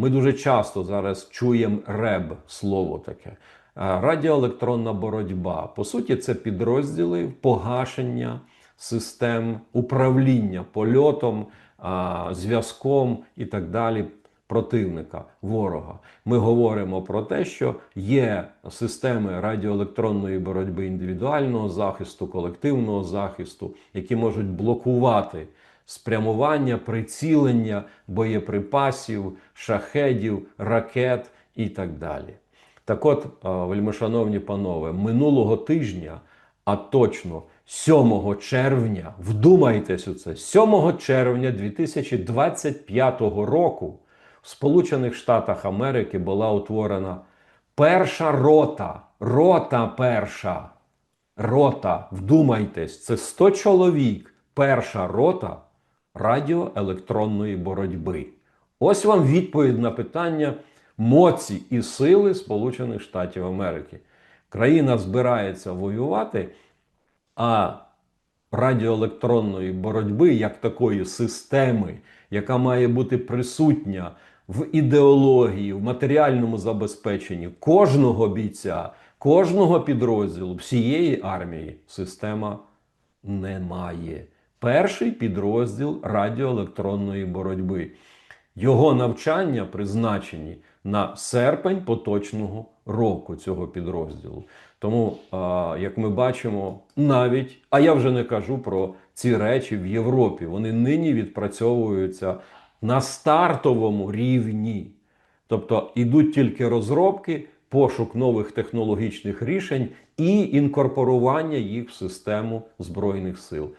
Ми дуже часто зараз чуємо РЕБ слово таке. Радіоелектронна боротьба. По суті, це підрозділи погашення систем управління польотом, зв'язком і так далі противника, ворога. Ми говоримо про те, що є системи радіоелектронної боротьби індивідуального захисту, колективного захисту, які можуть блокувати спрямування, прицілення боєприпасів, шахедів, ракет і так далі. Так от, а, вельмишановні панове, минулого тижня, а точно 7 червня, вдумайтесь у це, 7 червня 2025 року в Сполучених Штатах Америки була утворена перша рота, рота перша, рота, вдумайтесь, це 100 чоловік, перша рота радіоелектронної боротьби. Ось вам відповідь на питання моці і сили Сполучених Штатів Америки. Країна збирається воювати, а радіоелектронної боротьби як такої системи, яка має бути присутня в ідеології, в матеріальному забезпеченні кожного бійця, кожного підрозділу, всієї армії, система немає. Перший підрозділ радіоелектронної боротьби. Його навчання призначені на серпень поточного року цього підрозділу. Тому, як ми бачимо, навіть, а я вже не кажу про ці речі в Європі, вони нині відпрацьовуються на стартовому рівні. Тобто ідуть тільки розробки, пошук нових технологічних рішень і інкорпорування їх в систему Збройних сил.